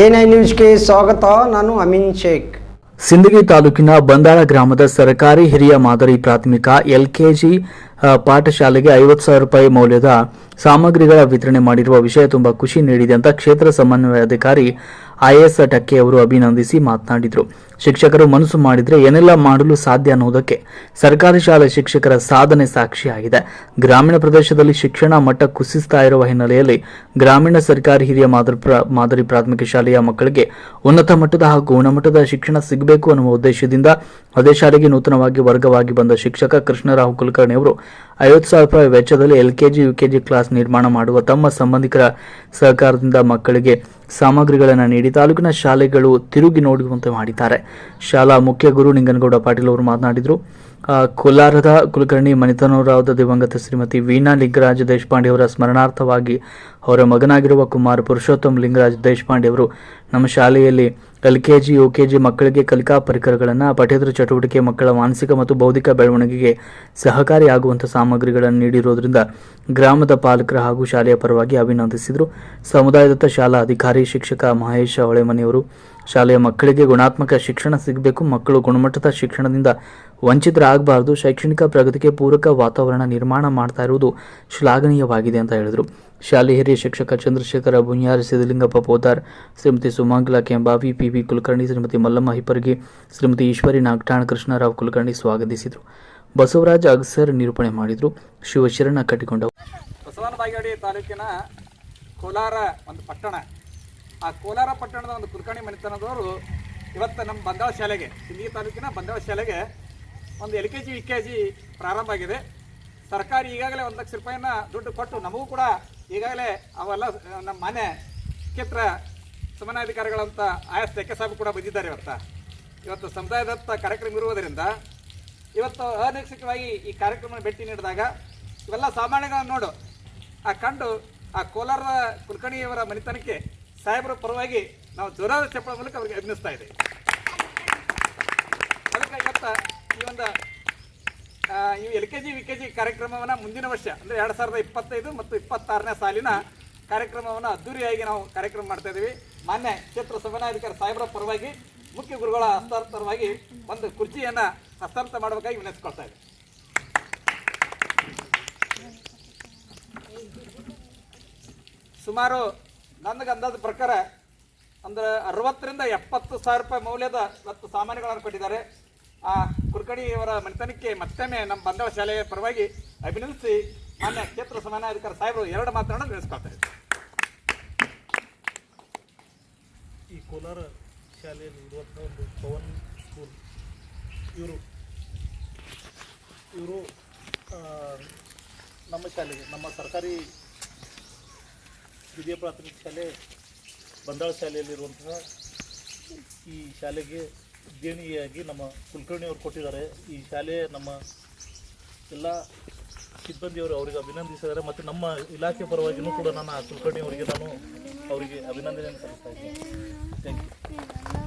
N I ನ್ಯೂಸ್ಗೆ ಸ್ವಾಗತ, ನಾನು ಅಮೀನ್ ಶೇಖ್. ಸಿಂದಗಿ ತಾಲೂಕಿನ ಬಂದಾಳ ಗ್ರಾಮದ ಸರ್ಕಾರಿ ಹಿರಿಯ ಮಾದರಿ ಪ್ರಾಥಮಿಕ ಎಲ್ಕೆಜಿ ಪಾಠಶಾಲೆಗೆ ಐವತ್ತು ಸಾವಿರ ರೂಪಾಯಿ ಮೌಲ್ಯದ ಸಾಮಗ್ರಿಗಳ ವಿತರಣೆ ಮಾಡಿರುವ ವಿಷಯ ತುಂಬಾ ಖುಷಿ ನೀಡಿದೆ ಅಂತ ಕ್ಷೇತ್ರ ಸಮನ್ವಯಾಧಿಕಾರಿ ಐಎಸ್ ಟಕ್ಕೆ ಅವರು ಅಭಿನಂದಿಸಿ ಮಾತನಾಡಿದರು. ಶಿಕ್ಷಕರು ಮನಸ್ಸು ಮಾಡಿದರೆ ಏನೆಲ್ಲ ಮಾಡಲು ಸಾಧ್ಯ ಅನ್ನೋದಕ್ಕೆ ಸರ್ಕಾರಿ ಶಾಲೆ ಶಿಕ್ಷಕರ ಸಾಧನೆ ಸಾಕ್ಷಿಯಾಗಿದೆ. ಗ್ರಾಮೀಣ ಪ್ರದೇಶದಲ್ಲಿ ಶಿಕ್ಷಣ ಮಟ್ಟ ಕುಸಿಸ್ತಾ ಇರುವ ಹಿನ್ನೆಲೆಯಲ್ಲಿ ಗ್ರಾಮೀಣ ಸರ್ಕಾರಿ ಹಿರಿಯ ಮಾದರಿ ಪ್ರ- ಮಾದರಿ ಪ್ರಾಥಮಿಕ ಶಾಲೆಯ ಮಕ್ಕಳಿಗೆ ಉನ್ನತ ಮಟ್ಟದ ಹಾಗೂ ಗುಣಮಟ್ಟದ ಶಿಕ್ಷಣ ಸಿಗಬೇಕು ಅನ್ನುವ ಉದ್ದೇಶದಿಂದ ಅದೇ ಶಾಲೆಗೆ ನೂತನವಾಗಿ ವರ್ಗವಾಗಿ ಬಂದ ಶಿಕ್ಷಕ ಕೃಷ್ಣರಾವ್ ಕುಲಕರ್ಣಿ ಅವರು ಐವತ್ತು ಸಾವಿರ ರೂಪಾಯಿ ವೆಚ್ಚದಲ್ಲಿ ಎಲ್ಕೆಜಿ, ಯುಕೆಜಿ ಕ್ಲಾಸ್ ನಿರ್ಮಾಣ ಮಾಡುವ ತಮ್ಮ ಸಂಬಂಧಿಕರ ಸಹಕಾರದಿಂದ ಮಕ್ಕಳಿಗೆ ಸಾಮಗ್ರಿಗಳನ್ನು ನೀಡಿ ತಾಲೂಕಿನ ಶಾಲೆಗಳು ತಿರುಗಿ ನೋಡುವಂತೆ ಮಾಡಿದ್ದಾರೆ. ಶಾಲಾ ಮುಖ್ಯ ಗುರು ನಿಂಗನಗೌಡ ಪಾಟೀಲ್ ಅವರು ಮಾತನಾಡಿದರು. ಕೋಲಾರದ ಕುಲಕರ್ಣಿ ಮನಿತನವರಾದ ದಿವಂಗತ ಶ್ರೀಮತಿ ವೀಣಾ ಲಿಂಗರಾಜ ದೇಶಪಾಂಡೆ ಅವರ ಸ್ಮರಣಾರ್ಥವಾಗಿ ಅವರ ಮಗನಾಗಿರುವ ಕುಮಾರ್ ಪುರುಷೋತ್ತಮ್ ಲಿಂಗರಾಜ್ ದೇಶಪಾಂಡೆ ಅವರು ನಮ್ಮ ಶಾಲೆಯಲ್ಲಿ L K G U K G ಮಕ್ಕಳಿಗೆ ಕಲಿಕಾ ಪರಿಕರಗಳನ್ನು, ಪಠ್ಯೇತರ ಚಟುವಟಿಕೆ ಮಕ್ಕಳ ಮಾನಸಿಕ ಮತ್ತು ಬೌದ್ಧಿಕ ಬೆಳವಣಿಗೆಗೆ ಸಹಕಾರಿಯಾಗುವಂಥ ಸಾಮಗ್ರಿಗಳನ್ನು ನೀಡಿರುವುದರಿಂದ ಗ್ರಾಮದ ಪಾಲಕರ ಹಾಗೂ ಶಾಲೆಯ ಪರವಾಗಿ ಅಭಿನಂದಿಸಿದರು. ಸಮುದಾಯದತ್ತ ಶಾಲಾ ಅಧಿಕಾರಿ ಶಿಕ್ಷಕ ಮಹೇಶ್ ಹೊಳೆಮನೆಯವರು ಶಾಲೆಯ ಮಕ್ಕಳಿಗೆ ಗುಣಾತ್ಮಕ ಶಿಕ್ಷಣ ಸಿಗಬೇಕು. ಮಕ್ಕಳು ಗುಣಮಟ್ಟದ ಶಿಕ್ಷಣದಿಂದ ವಂಚಿತರಾಗಬಾರದು. ಶೈಕ್ಷಣಿಕ ಪ್ರಗತಿಗೆ ಪೂರಕ ವಾತಾವರಣ ನಿರ್ಮಾಣ ಮಾಡ್ತಾ ಇರುವುದು ಶ್ಲಾಘನೀಯವಾಗಿದೆ ಅಂತ ಹೇಳಿದರು. ಶಾಲೆ ಹಿರಿಯ ಶಿಕ್ಷಕ ಚಂದ್ರಶೇಖರ ಬುನಿಯಾರ್ ಸಿದ್ದಲಿಂಗಪ್ಪ ಪೋದಾರ್, ಶ್ರೀಮತಿ ಸುಮಂಗಲ ಕೆಂಬಾವಿ ಪಿವಿ ಕುಲಕರ್ಣಿ, ಶ್ರೀಮತಿ ಮಲ್ಲಮ್ಮ ಹಿಪ್ಪರ್ಗಿ, ಶ್ರೀಮತಿ ಈಶ್ವರಿ ನಾಗಠಾಣ್, ಕೃಷ್ಣರಾವ್ ಕುಲಕರ್ಣಿ ಸ್ವಾಗತಿಸಿದರು. ಬಸವರಾಜ್ ಅಗಸರ್ ನಿರೂಪಣೆ ಮಾಡಿದರು. ಶಿವಶರಣ ಕಟ್ಟಿಕೊಂಡವು. ಬಸವನ ತಾಲೂಕಿನ ಕೋಲಾರ ಒಂದು ಪಟ್ಟಣ. ಆ ಕೋಲಾರ ಪಟ್ಟಣದ ಒಂದು ಕುಲಕರ್ಣಿ ಮನೆತನದವರು ಇವತ್ತು ನಮ್ಮ ಬಂದಾಳ ಶಾಲೆಗೆ, ಸಿಂದಗಿ ತಾಲೂಕಿನ ಬಂದಾಳ ಶಾಲೆಗೆ ಒಂದು L K G, U K G ಪ್ರಾರಂಭ ಆಗಿದೆ. ಸರ್ಕಾರ ಈಗಾಗಲೇ ಒಂದು ಲಕ್ಷ ರೂಪಾಯಿನ ದುಡ್ಡು ಕೊಟ್ಟು ನಮಗೂ ಕೂಡ ಈಗಾಗಲೇ ಅವೆಲ್ಲ, ನಮ್ಮ ಮನೆ ಕ್ಷೇತ್ರ ಸಮನ್ವಯಾಧಿಕಾರಿಗಳಂತ ಆಯಸ್ ತೆಕ್ಕೆ ಸಾಹೇಬ್ ಕೂಡ ಬಂದಿದ್ದಾರೆ ಇವತ್ತು. ಇವತ್ತು ಸಮುದಾಯದತ್ತ ಕಾರ್ಯಕ್ರಮ ಇರುವುದರಿಂದ ಇವತ್ತು ಅನಿರೀಕ್ಷಿತವಾಗಿ ಈ ಕಾರ್ಯಕ್ರಮ ಭೇಟಿ ನೀಡಿದಾಗ ಇವೆಲ್ಲ ಸಾಮಾನ್ಯಗಳನ್ನು ನೋಡು. ಆ ಕಂಡು ಆ ಕೋಲಾರದ ಕುಲಕರ್ಣಿಯವರ ಮನೆತನಕ್ಕೆ ಸಾಹೇಬರ ಪರವಾಗಿ ನಾವು ಜೋರಾದ ಚಪ್ಪಳ ಮೂಲಕ ಅವರಿಗೆ ಅಭಿನಯಿಸ್ತಾ ಇದ್ದೀವಿ. ಅದಕ್ಕೆ ಇವತ್ತು ಈ ಒಂದು ಈ L K G, U K G ಕಾರ್ಯಕ್ರಮವನ್ನು ಮುಂದಿನ ವರ್ಷ, ಅಂದರೆ ಎರಡು ಸಾವಿರದ ಇಪ್ಪತ್ತೈದು ಮತ್ತು ಇಪ್ಪತ್ತಾರನೇ ಸಾಲಿನ ಕಾರ್ಯಕ್ರಮವನ್ನು ಅದ್ದೂರಿಯಾಗಿ ನಾವು ಕಾರ್ಯಕ್ರಮ ಮಾಡ್ತಾ ಇದ್ದೀವಿ. ಮಾನ್ಯ ಕ್ಷೇತ್ರ ಸಮನ್ವಯಾಧಿಕಾರಿ ಸಾಹೇಬರ ಪರವಾಗಿ, ಮುಖ್ಯ ಗುರುಗಳ ಹಸ್ತಾಂತರವಾಗಿ ಒಂದು ಕುರ್ಚಿಯನ್ನು ಹಸ್ತಾಂತರ ಮಾಡಬೇಕಾಗಿ ವಿನಂತಿಸ್ಕೊಳ್ತಾ ಇದ್ದೀವಿ. ಸುಮಾರು ನನಗೆ ಅಂದಾಜು ಪ್ರಕಾರ ಅಂದ್ರೆ ಅರವತ್ತರಿಂದ ಎಪ್ಪತ್ತು ಸಾವಿರ ರೂಪಾಯಿ ಮೌಲ್ಯದ ಇವತ್ತು ಸಾಮಾನುಗಳನ್ನು ಕೊಟ್ಟಿದ್ದಾರೆ. ಆ ಕುರ್ಕಡಿಯವರ ಮನೆತನಕ್ಕೆ ಮತ್ತೊಮ್ಮೆ ನಮ್ಮ ಬಂದಳ ಶಾಲೆಯ ಪರವಾಗಿ ಅಭಿನಂದಿಸಿ ಮಾನ್ಯ ಕ್ಷೇತ್ರ ಸಮಾನಾಧಿಕಾರಿ ಸಾಹೇಬರು ಎರಡು ಮಾತುಗಳನ್ನು ತಿಳಿಸ್ಕೊಳ್ತಾ ಈ ಕೋಲಾರ ಶಾಲೆಯಲ್ಲಿ ಇರುವಂಥ ಒಂದು ಪವನ್ ಸ್ಕೂಲ್. ಇವರು ಇವರು ನಮ್ಮ ಶಾಲೆಗೆ, ನಮ್ಮ ಸರ್ಕಾರಿ ಹಿರಿಯ ಪ್ರಾಥಮಿಕ ಶಾಲೆ, ಬಂದಾಳ ಶಾಲೆಯಲ್ಲಿರುವಂತಹ ಈ ಶಾಲೆಗೆ ದೇಣಿಗೆಯಾಗಿ ನಮ್ಮ ಕುಲಕರ್ಣಿಯವರು ಕೊಟ್ಟಿದ್ದಾರೆ. ಈ ಶಾಲೆ ನಮ್ಮ ಎಲ್ಲ ಸಿಬ್ಬಂದಿಯವರು ಅವರಿಗೆ ಅಭಿನಂದಿಸಿದ್ದಾರೆ ಮತ್ತು ನಮ್ಮ ಇಲಾಖೆ ಪರವಾಗಿಯೂ ಕೂಡ ನಾನು ಆ ಕುಲಕರ್ಣಿ ಅವರಿಗೆ ನಾನು ಅವರಿಗೆ ಅಭಿನಂದನೆಯನ್ನು ಸಲ್ಲಿಸ್ತಾ ಇದ್ದೀನಿ. Thank you